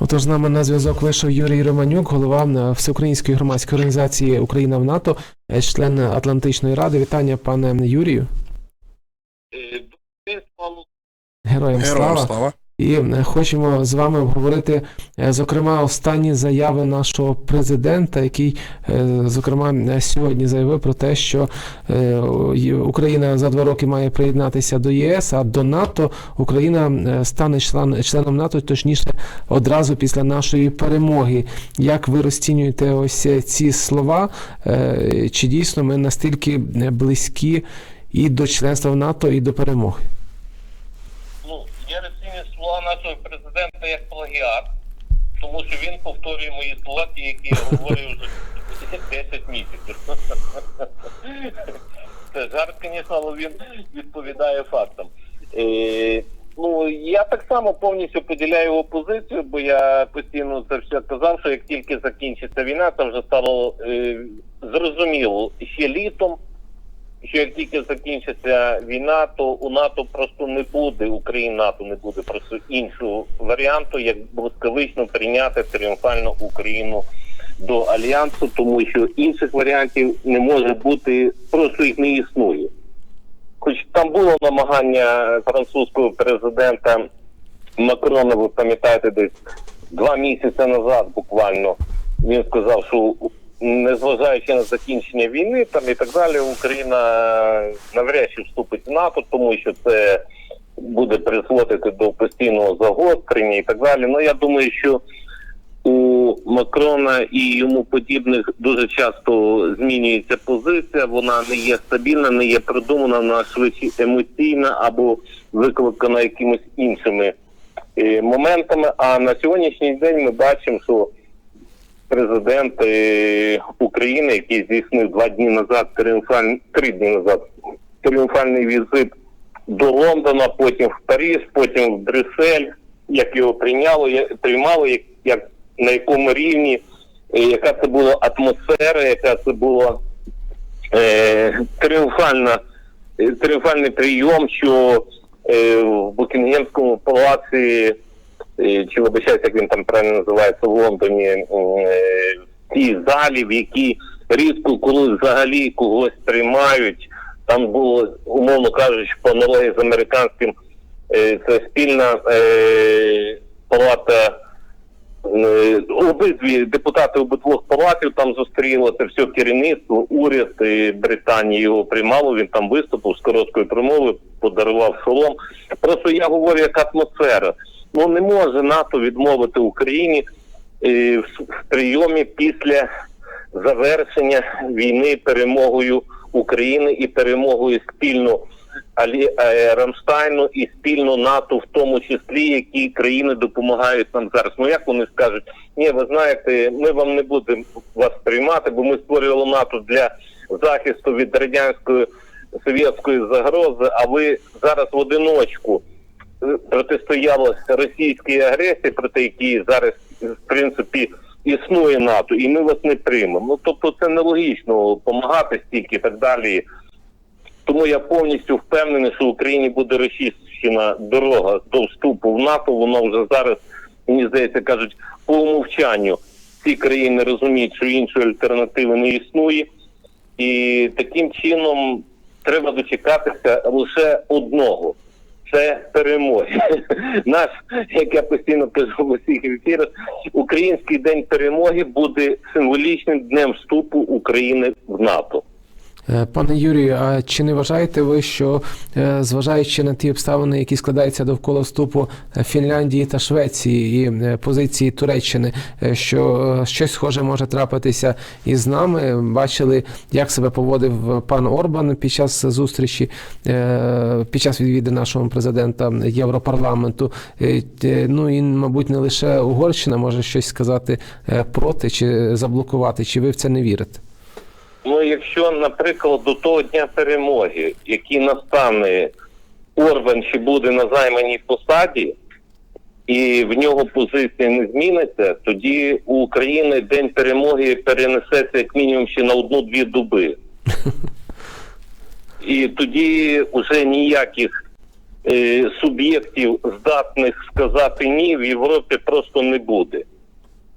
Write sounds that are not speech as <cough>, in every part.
Отож, з нами на зв'язок вийшов Юрій Романюк, голова е, Всеукраїнської громадської організації Україна в НАТО, е, член Атлантичної ради. Вітання, пане Юрію. Героям Слава Героям, Героям слава. І е, хочемо з вами обговорити, е, зокрема, останні заяви нашого президента, який, е, зокрема, сьогодні заявив про те, що Україна за два роки має приєднатися до ЄС, а до НАТО Україна стане член, членом НАТО, точніше, одразу після нашої перемоги. Як ви розцінюєте ось ці слова? Чи дійсно ми настільки близькі і до членства в НАТО, і до перемоги? Ну, нашого президента як плагіат, тому що він повторює мої слова, які я говорив вже 10 місяців. Це жарт, звісно, але він відповідає фактам. Е, ну, я так само повністю поділяю його позицію, бо я постійно це все казав, що як тільки закінчиться війна, це вже стало е, зрозуміло ще літом. Що як тільки закінчиться війна, то у НАТО просто не буде, Україна НАТО не буде просто іншого варіанту, як блискавично прийняти тріумфально Україну до альянсу, тому що інших варіантів не може бути, просто їх не існує. Хоч там було намагання французького президента Макрона, ви пам'ятаєте, десь два місяці назад буквально він сказав, що незважаючи на закінчення війни там і так далі, Україна навряд чи вступить в НАТО, тому що це буде призводити до постійного загострення і так далі. Ну я думаю, що у Макрона і йому подібних дуже часто змінюється позиція. Вона не є стабільна, не є продумана, вона швидше емоційна або викликана якимись іншими е, моментами. А на сьогоднішній день ми бачимо, що президент України, який здійснив два дні назад тріумфальний три дні назад тріумфальний візит до Лондона, потім в Париж, потім в Брюссель, як його прийняло, як приймало, як, як на якому рівні, е, яка це була атмосфера, яка це була е, тріумфальна, е, тріумфальний прийом, що е, в Букінгемському палаці, чи вибачаюсь, як він там правильно називається в Лондоні, е, в тій залі, в якій рідко коли взагалі когось приймають. Там було, умовно кажучи, по аналогії з американським, е, це спільна е, палата Е, Обидві депутати обидвох палатів там зустрілося, все керівництво, уряд е, Британії його приймало. Він там виступив з короткою промовою, подарував шолом. Просто я говорю як атмосфера. Ну не може НАТО відмовити Україні е, в, прийомі після завершення війни перемогою України і перемогою спільно Алі е, Рамштайну і спільно НАТО, в тому числі, які країни допомагають нам зараз. Ну як вони скажуть, ні, ви знаєте, ми вам не будемо вас приймати, бо ми створювали НАТО для захисту від радянської совєтської загрози. А ви зараз в одиночку протистояли російській агресії, проти якої зараз в принципі існує НАТО, і ми вас не приймемо. Ну тобто це нелогічно допомагати стільки і так далі. Тому я повністю впевнений, що в Україні буде розчищена дорога до вступу в НАТО. Воно вже зараз, мені здається, кажуть, по умовчанню ці країни розуміють, що іншої альтернативи не існує, і таким чином треба дочекатися лише одного. Це перемоги. <laughs> Наш, як я постійно кажу в усіх ефірах, український день перемоги буде символічним днем вступу України в НАТО. Е, Пане Юрію, а чи не вважаєте ви, що е, зважаючи на ті обставини, які складаються довкола вступу е, Фінляндії та Швеції і позиції Туреччини, що щось схоже може трапитися і з нами? Бачили, як себе поводив пан Орбан під час зустрічі, під час відвіди нашого президента Європарламенту. Ну і, мабуть, не лише Угорщина може щось сказати проти чи заблокувати. Чи ви в це не вірите? Ну, якщо, наприклад, до того дня перемоги, який настане Орбан ще буде на займаній посаді, і в нього позиція не зміниться, тоді у України день перемоги перенесеться як мінімум ще на одну-дві доби. <laughs> І тоді вже ніяких е, суб'єктів, здатних сказати ні, в Європі просто не буде.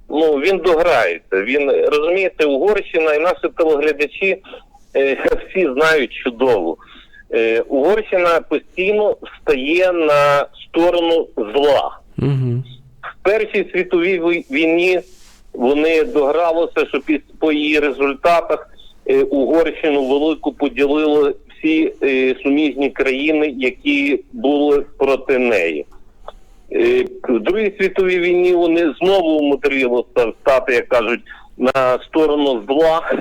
Ну він дограється. Він розумієте, Угорщина і наші телеглядачі е, <laughs> всі знають чудово. Е, Угорщина постійно стає на сторону зла. Угу. В Першій світовій війні вони догралося, що по її результатах е, Угорщину велику поділили всі е, суміжні країни, які були проти неї. Е, В Другій світовій війні вони знову умудрилися стати, як кажуть, на сторону зла,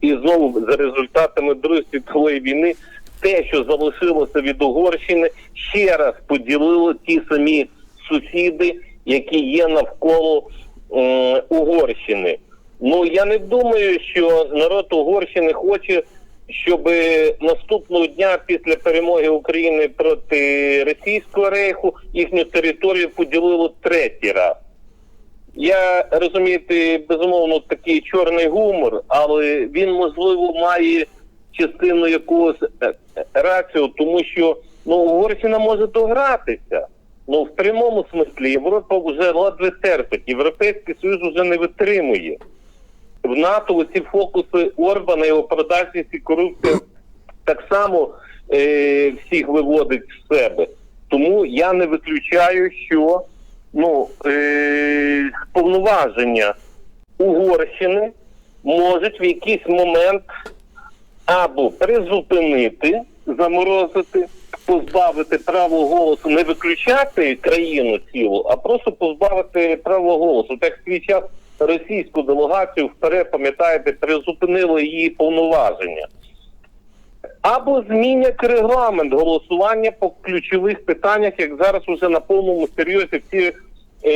і знову за результатами Другої світової війни те, що залишилося від Угорщини, ще раз поділили ті самі сусіди, які є навколо м, Угорщини. Ну я не думаю, що народ Угорщини хоче, щоб наступного дня після перемоги України проти Російського рейху їхню територію поділило третій раз. Я розумієте, безумовно, такий чорний гумор, але він можливо має частину якогось е, е, рацію, тому що ну Угорщина може догратися. Ну в прямому смислі Європа вже ледве терпить, Європейський Союз вже не витримує. В НАТО ці фокуси Орбана, його продажність і корупція так само е, всіх виводить з себе. Тому я не виключаю, що ну, е, повноваження Угорщини можуть в якийсь момент або призупинити, заморозити, позбавити права голосу, не виключати країну цілу, а просто позбавити права голосу. Так свій час російську делегацію вперед, пам'ятаєте, призупинили її повноваження. Або змінять регламент голосування по ключових питаннях, як зараз уже на повному серйозі всі е,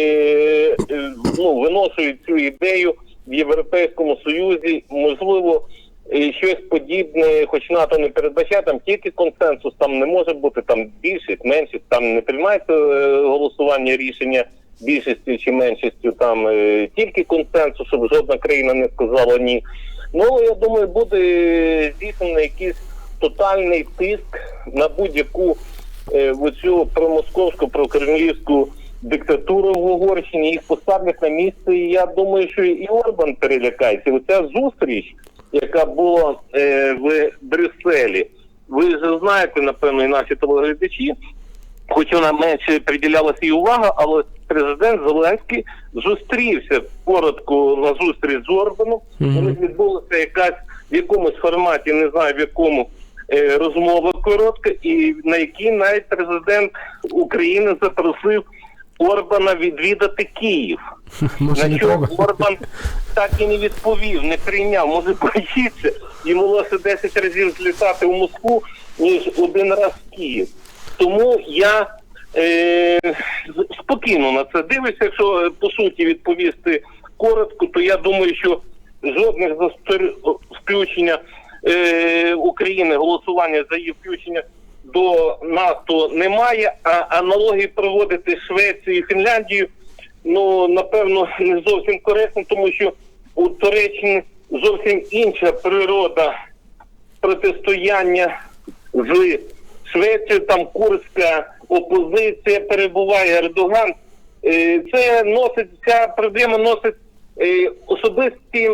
е, ну, виношують цю ідею в Європейському Союзі. Можливо, е, щось подібне, хоч НАТО не передбачає, там тільки консенсус, там не може бути там більшість, меншість, там не приймається е, голосування рішення більшістю чи меншістю, там е, тільки консенсус, щоб жодна країна не сказала ні. Ну я думаю, буде здійснено якийсь тотальний тиск на будь-яку е, оцю промосковську, прокремлівську диктатуру в Угорщині. Їх поставлять на місце. І я думаю, що і Орбан перелякається. Оця зустріч, яка була е, в Брюсселі. Ви ж знаєте, напевно, і наші телеглядачі, хоч вона менше приділялася і увага, але президент Зеленський зустрівся коротко на зустріч з Орбаном. У них відбулася якась в якомусь форматі, не знаю в якому. е, Розмова коротка, і на якій навіть президент України запросив Орбана відвідати Київ. <laughs> Може, На що? Орбан так і не відповів, не прийняв. Може <laughs> боїться. Йому лише 10 разів злітати в Москву, ніж один раз в Київ. Тому я е, спокійно на це дивлюся. Якщо е, по суті відповісти коротко, то я думаю, що жодних застор... включення е, України, голосування за її включення до НАТО немає, а аналогії проводити з Швецією і Фінляндією ну напевно не зовсім коректно, тому що у Туреччині зовсім інша природа протистояння з Швецією, там курська опозиція перебуває Ердоган. Е, Це носить ця проблема носить е, особисті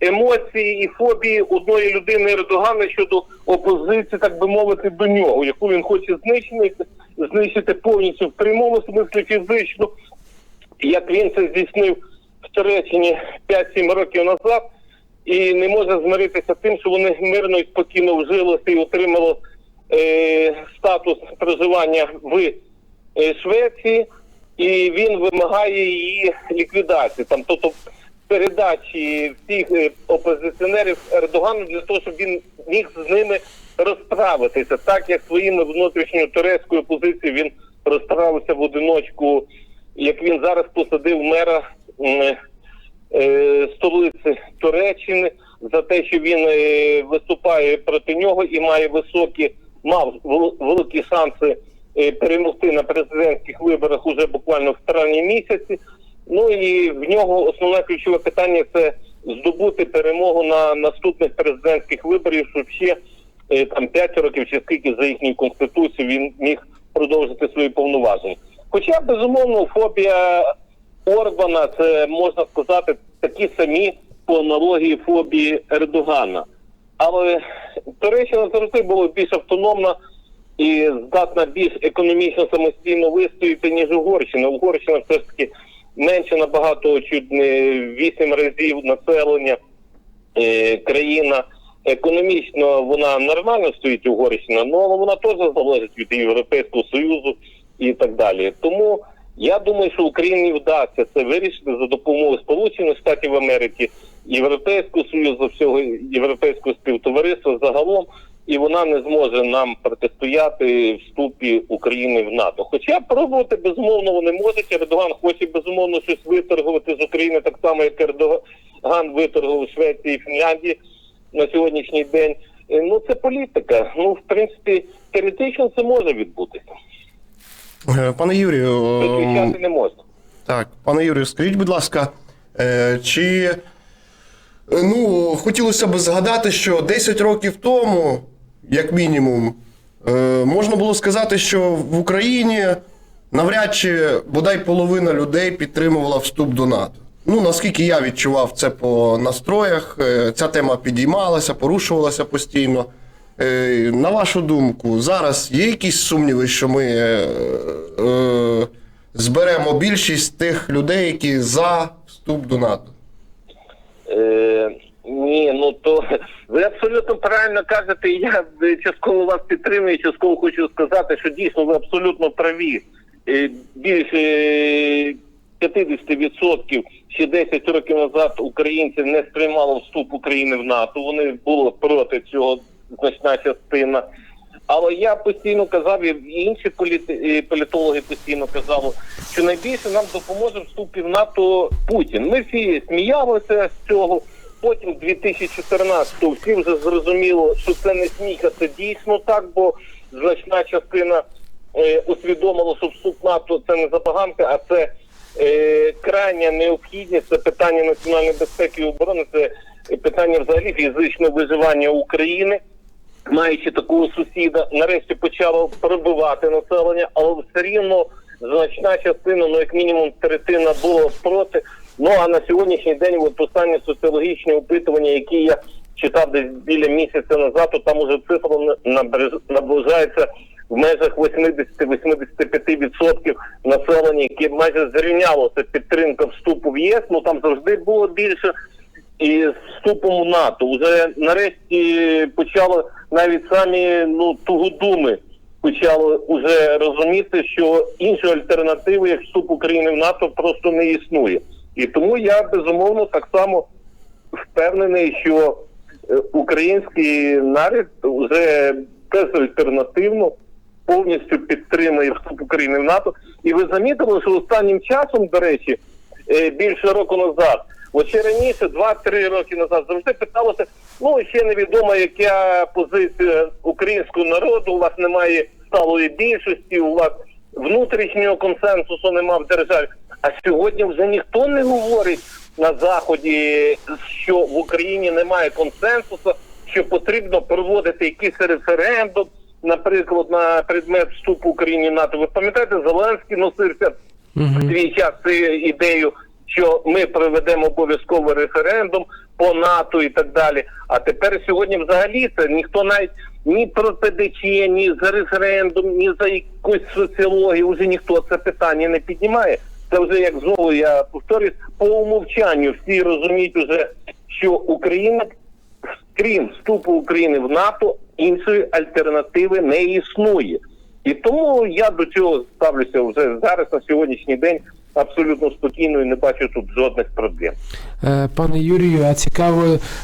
емоції і фобії одної людини Ердогана щодо опозиції, так би мовити, до нього, яку він хоче знищити, знищити повністю в прямому смислі фізично як він це здійснив в Туреччині 5-7 років назад, і не може змиритися тим, що вони мирно і спокійно вжилися і отримали статус проживання в е, Швеції, і він вимагає її ліквідації. Там, тобто передачі всіх е, опозиціонерів Ердогану для того, щоб він міг з ними розправитися, так як своїми внутрішньою турецькою позицією він розправився в одиночку як він зараз посадив мера м, е, столиці Туреччини за те, що він е, виступає проти нього і має високі, мав великі шанси е, перемогти на президентських виборах уже буквально в травні місяці. Ну і в нього основне ключове питання це здобути перемогу на наступних президентських виборів, щоб ще е, там 5 років чи скільки за їхньою конституцією він міг продовжити свої повноваження. Хоча, безумовно, фобія Орбана, це можна сказати, такі самі по аналогії фобії Ердогана. Але Туреччина завжди була більш автономна і здатна більш економічно самостійно вистояти, ніж Угорщина. Угорщина все ж таки менше набагато чуть вісім разів населення е, країна. Економічно вона нормально стоїть Угорщина, ну але вона теж залежить від Європейського Союзу і так далі. Тому я думаю, що Україні вдасться це вирішити за допомогою Сполучених Штатів Америки, Європейського Союзу, всього європейського співтовариства загалом, і вона не зможе нам протистояти вступі України в НАТО. Хоча пробувати безумовно вони можуть. Ердоган хоче безумовно щось виторгувати з України, так само як Ердоган виторгував Швеції і Фінляндії на сьогоднішній день. Е, Ну це політика. Ну, в принципі, теоретично це може відбутися. Е, Пане Юрію, Виключати е, не можна. так, пане Юрію, скажіть, будь ласка, е, чи ну, хотілося б згадати, що 10 років тому, як мінімум, е, можна було сказати, що в Україні навряд чи бодай половина людей підтримувала вступ до НАТО. Ну, наскільки я відчував це по настроях, е, ця тема підіймалася, порушувалася постійно. Е, На вашу думку, зараз є якісь сумніви, що ми е, е, зберемо більшість тих людей, які за вступ до НАТО? Е, ні, ну то <laughs> ви абсолютно правильно кажете. Я е, частково вас підтримую, частково хочу сказати, що дійсно ви абсолютно праві. Е, Більше е, 50% ще 10 років назад українців не сприймало вступ України в НАТО. Вони були проти цього значна частина. Але я постійно казав, і інші політологи постійно казали, що найбільше нам допоможе вступі в НАТО Путін. Ми всі сміялися з цього. Потім 2014-го всі вже зрозуміло, що це не сміх, а це дійсно так, бо значна частина е, усвідомила, що вступ НАТО це не забаганка, а це е, крайня необхідність, це питання національної безпеки і оборони, це питання взагалі фізичного виживання України маючи такого сусіда, нарешті почало перебивати населення, але все рівно значна частина, ну як мінімум третина була проти. Ну а на сьогоднішній день, от останні соціологічні опитування, які я читав десь біля місяця назад, то там уже цифра наближається в межах 80-85% населення, яке майже зрівнялося підтримка вступу в ЄС. Ну там завжди було більше і з вступом в НАТО вже нарешті почали навіть самі ну тугодуми почали уже розуміти, що іншої альтернативи, як вступ України в НАТО, просто не існує. І тому я безумовно так само впевнений, що е, український народ вже безальтернативно повністю підтримує вступ України в НАТО. І ви замітили, що останнім часом, до речі, е, більше року назад, от ще раніше, 2-3 роки назад, завжди питалося, ну ще невідомо, яка позиція українського народу, у вас немає сталої більшості, у вас внутрішнього консенсусу немає в державі. А сьогодні вже ніхто не говорить на заході, що в Україні немає консенсусу, що потрібно проводити якийсь референдум, наприклад, на предмет вступу України в НАТО. Ви пам'ятаєте, Зеленський носився в свій час цією ідеєю, що ми проведемо обов'язково референдум по НАТО і так далі. А тепер сьогодні взагалі це ніхто навіть ні про ПДЧ, ні за референдум, ні за якусь соціологію, вже ніхто це питання не піднімає. Це вже як знову я повторюсь, по умовчанню всі розуміють уже, що Україна, крім вступу України в НАТО, іншої альтернативи не існує. І тому я до цього ставлюся вже зараз на сьогоднішній день абсолютно спокійно і не бачу тут жодних проблем. Е, Пане Юрію, а цікаво,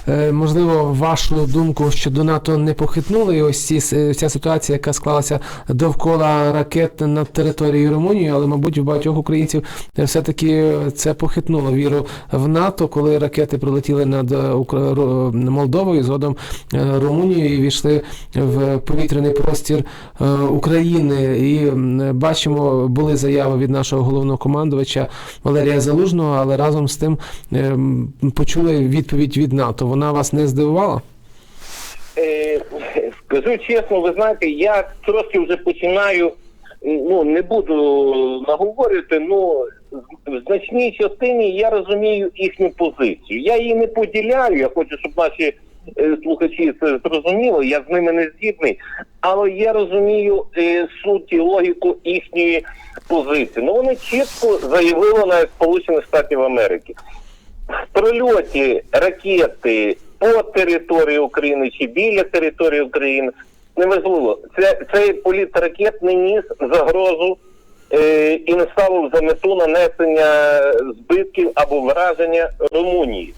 е, можливо, вашу думку щодо НАТО не похитнули ось ці, ця ситуація, яка склалася довкола ракет над територією Румунії, але, мабуть, у багатьох українців е, все-таки це похитнуло віру в НАТО, коли ракети прилетіли над Молдовою, згодом Румунією і війшли в повітряний простір України. І бачимо, були заяви від нашого головного командувача Валерія Залужного, але разом з тим почули відповідь від НАТО. Вона вас не здивувала? Е, скажу чесно, ви знаєте, я трошки вже починаю ну не буду наговорювати, ну в значній частині я розумію їхню позицію. Я її не поділяю. Я хочу, щоб наші е, слухачі це зрозуміли. Я з ними не згідний, але я розумію е, суть і логіку їхньої позиції. Ну вони чітко заявили на Сполучених Штатів Америки прильоті ракети по території України чи біля території України неважливо. Це цей політ ракет не ніс загрозу е, і не ставив за мету нанесення збитків або враження Румунії.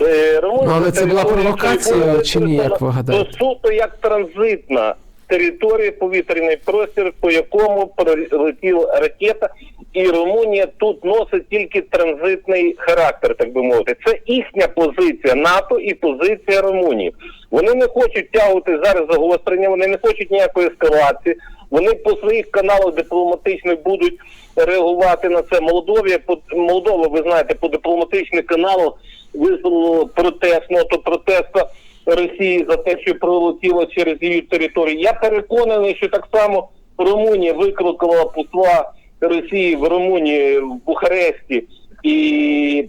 Е, Румунська Ну, але це була провокація чи ні, як ви гадаєте? Суто як транзитна територія, повітряний простір, по якому пролетіла ракета, і Румунія тут носить тільки транзитний характер, так би мовити. Це їхня позиція НАТО і позиція Румунії. Вони не хочуть тягувати зараз загострення, вони не хочуть ніякої ескалації. Вони по своїх каналах дипломатичних будуть реагувати на це. Молдові по Молдова, ви знаєте, по дипломатичних каналах висловило протест, ното протеста Росії за те, що пролетіло через її територію. Я переконаний, що так само Румунія викликала посла Росії в Румунії в Бухаресті і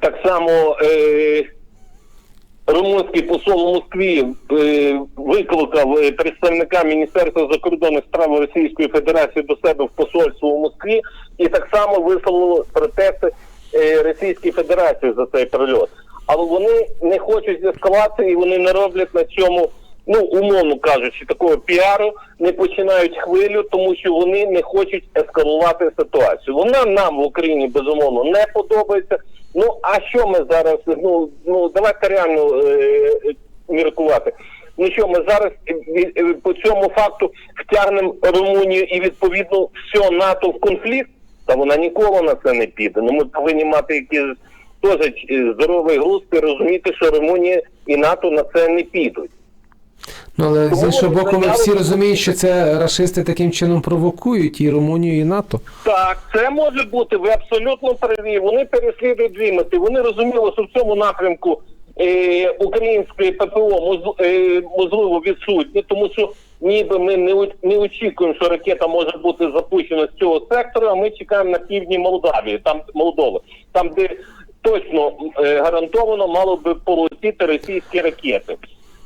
так само. Е- Румунський посол у Москві е, викликав е, представника Міністерства закордонних справ Російської Федерації до себе в посольство у Москві і так само висловило протести е, Російської Федерації за цей прильот. Але вони не хочуть ескалації, вони не роблять на цьому, ну умовно кажучи, такого піару, не починають хвилю, тому що вони не хочуть ескалувати ситуацію. Вона нам в Україні безумовно не подобається. Ну а що ми зараз? Ну ну давайте реально е, е, міркувати. Ну що ми зараз е, е, по цьому факту втягнемо Румунію і відповідно все НАТО в конфлікт? Та вона ніколи на це не піде. Ну ми повинні мати якийсь теж е, здоровий глузд і розуміти, що Румунія і НАТО на це не підуть. Ну але з іншого боку, ми всі розуміють, що це рашисти таким чином провокують і Румунію, і НАТО. Так, це може бути. Ви абсолютно праві. Вони переслідують дві мети. Вони розуміли, що в цьому напрямку е, української ППО е, можливо відсутні, тому що ніби ми не, не очікуємо, що ракета може бути запущена з цього сектору. А ми чекаємо на півдні Молдавії, там Молдови, там де точно е, гарантовано мало би полетіти російські ракети.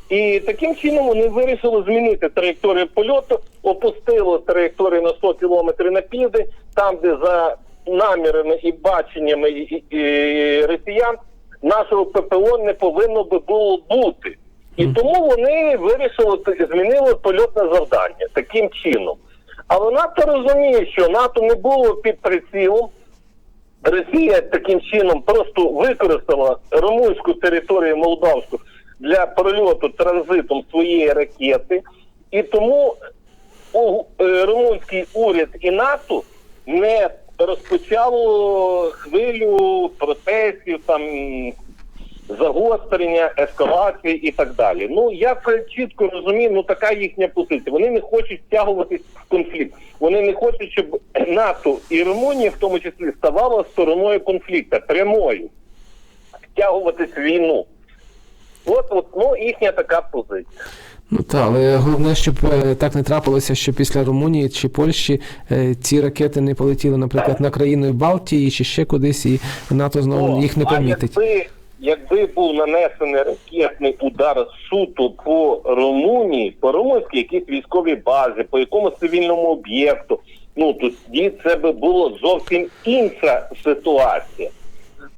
І таким чином вони вирішили змінити траєкторію польоту, опустили траєкторію на 100 кілометрів на південь, там, де за намірами і баченнями і, і, і росіян нашого ППО не повинно би було бути. І тому вони вирішили змінили польотне завдання таким чином. Але НАТО розуміє, що НАТО не було під прицілом. Росія таким чином просто використала румунську територію молдавську для прольоту транзитом своєї ракети, і тому е, румунський уряд і НАТО не розпочало хвилю протестів, там загострення, ескалації і так далі. Ну я це чітко розумію. Ну така їхня позиція. Вони не хочуть втягуватись в конфлікт. Вони не хочуть, щоб НАТО і Румунія, в тому числі, ставала стороною конфлікту прямою, втягуватись в війну. От, от ну їхня така позиція. Ну так, але головне, щоб е, так не трапилося, що після Румунії чи Польщі е, ці ракети не полетіли, наприклад, на країни Балтії чи ще кудись, і НАТО знову О, їх не помітить. Якби, був нанесений ракетний удар суто по Румунії, по румунській якійсь військовій базі, по якомусь цивільному об'єкту, ну тоді це би було зовсім інша ситуація.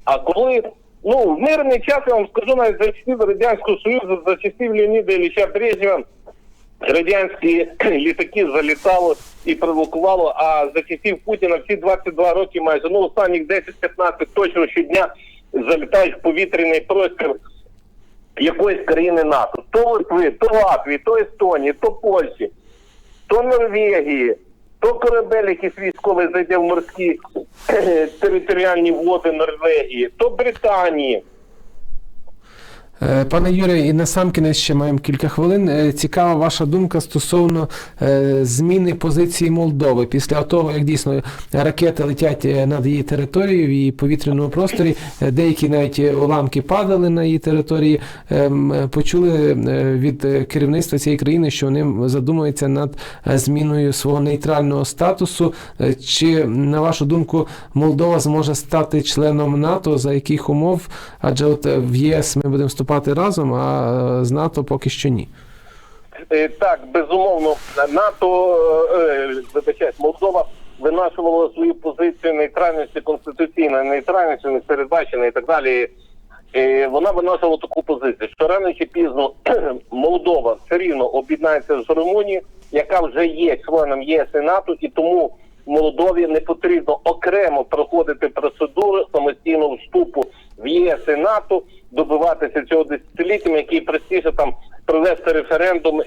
А коли ну в мирний час я вам скажу навіть за часів радянського союзу, за часів Леоніда Ілліча Брежнєва, радянські <clears throat> літаки залітало і провокувало. А за часів Путіна всі 22 роки майже ну останніх 10-15 точно щодня залітають в повітряний простір якоїсь країни НАТО. То Литви, то Латвії, то Естонії, то Польщі, то Норвегії, то корабель, якийсь військовий зайде в морські територіальні води Норвегії, то Британії. Е, Пане Юрію, і на сам кінець ще маємо кілька хвилин. Е, Цікава ваша думка стосовно е, зміни позиції Молдови після того, як дійсно ракети летять над її територією в її повітряному просторі. Деякі навіть уламки падали на її території. Ем, Почули від керівництва цієї країни, що вони задумуються над зміною свого нейтрального статусу. Чи на вашу думку Молдова зможе стати членом НАТО за яких умов? Адже от в ЄС ми будемо вступати разом, а е, з НАТО поки що ні. Е, Так, безумовно, НАТО, е, вибачаюсь, Молдова винашувала свою позицію нейтральності, конституційної нейтральності, непередбаченої і так далі. Е, Вона винашувала таку позицію, що рано чи пізно <clears throat> Молдова все рівно об'єднається з Румунією, яка вже є членом єС і НАТО, і тому Молдові не потрібно окремо проходити процедуру самостійного вступу в єС і НАТО, добиватися цього десятиліттям, який простіше там провести референдум,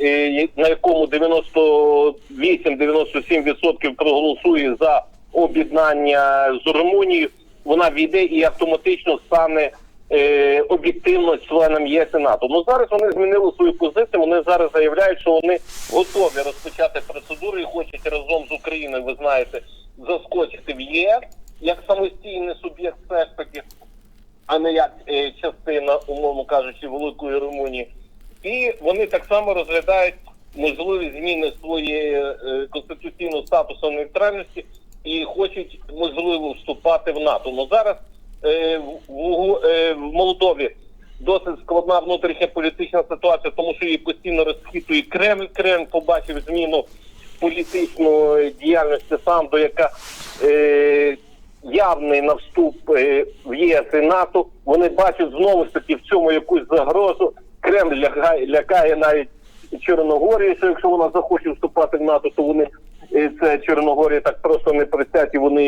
на якому 98-97% проголосує за об'єднання з Румунією, вона війде і автоматично стане е, об'єктивно членом ЄС і НАТО. Ну зараз вони змінили свою позицію. Вони зараз заявляють, що вони готові розпочати процедуру і хочуть разом з Україною, ви знаєте, заскочити в ЄС як самостійний суб'єкт все ж таки а не як е, частина, умовно кажучи, великої Румунії. І вони так само розглядають можливі зміни своєї е, конституційного статусу нейтральності і хочуть можливо вступати в НАТО. Ну зараз е, в, в, Молдові досить складна внутрішня політична ситуація, тому що її постійно розхитує Кремль. Кремль побачив зміну політичної діяльності Санду, яка е, явний на вступ е, в ЄС і НАТО. Вони бачать знову ж таки в цьому якусь загрозу. Кремль лякає, лякає навіть Чорногорію, що якщо вона захоче вступати в НАТО, то вони е, це Чорногорія так просто не присять, і вони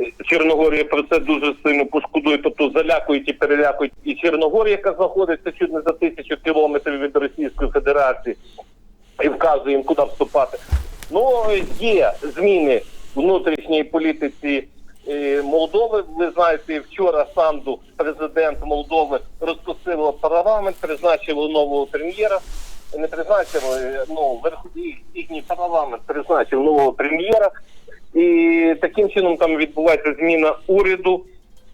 е, Чорногорія про це дуже сильно пошкодує, тобто залякують і перелякують і Чорногорія, яка знаходиться чуть не за тисячу кілометрів від Російської Федерації і вказує їм, куди вступати. Ну, є зміни в внутрішній політиці Молдови. Ви знаєте, вчора Санду, президент Молдови, розпустило парламент, призначило нового прем'єра. Не призначило, е, ну, верховний їхній парламент призначив нового прем'єра. І таким чином там відбувається зміна уряду.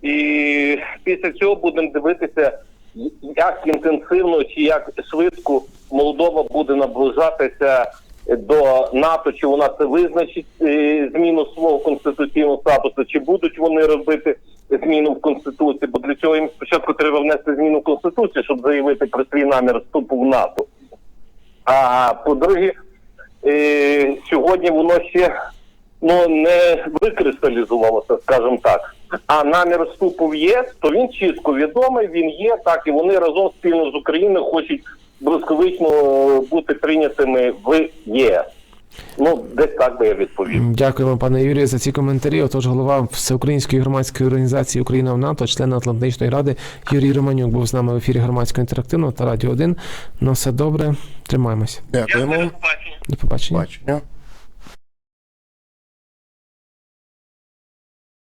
І після цього будемо дивитися, як інтенсивно чи як швидко Молдова буде наближатися до НАТО, чи вона це визначить е, зміну свого конституційного статусу, чи будуть вони робити зміну в конституції, бо для цього їм спочатку треба внести зміну в конституцію, щоб заявити про свій намір вступу в НАТО. А по-друге, е, сьогодні воно ще ну не викристалізувалося, скажімо так. А намір вступу в ЄС, то він чітко відомий, він є так, і вони разом спільно з Україною хочуть блискавично бути прийнятими в ЄС. Ну, десь так би я відповів. Дякуємо, пане Юрію, за ці коментарі. Отож, голова Всеукраїнської громадської організації Україна в НАТО, член Атлантичної ради Юрій Романюк був з нами в ефірі громадського інтерактивного та радіо 1. Ну, все добре, тримаємось. Дякуємо. побачення. До побачення. Бачення.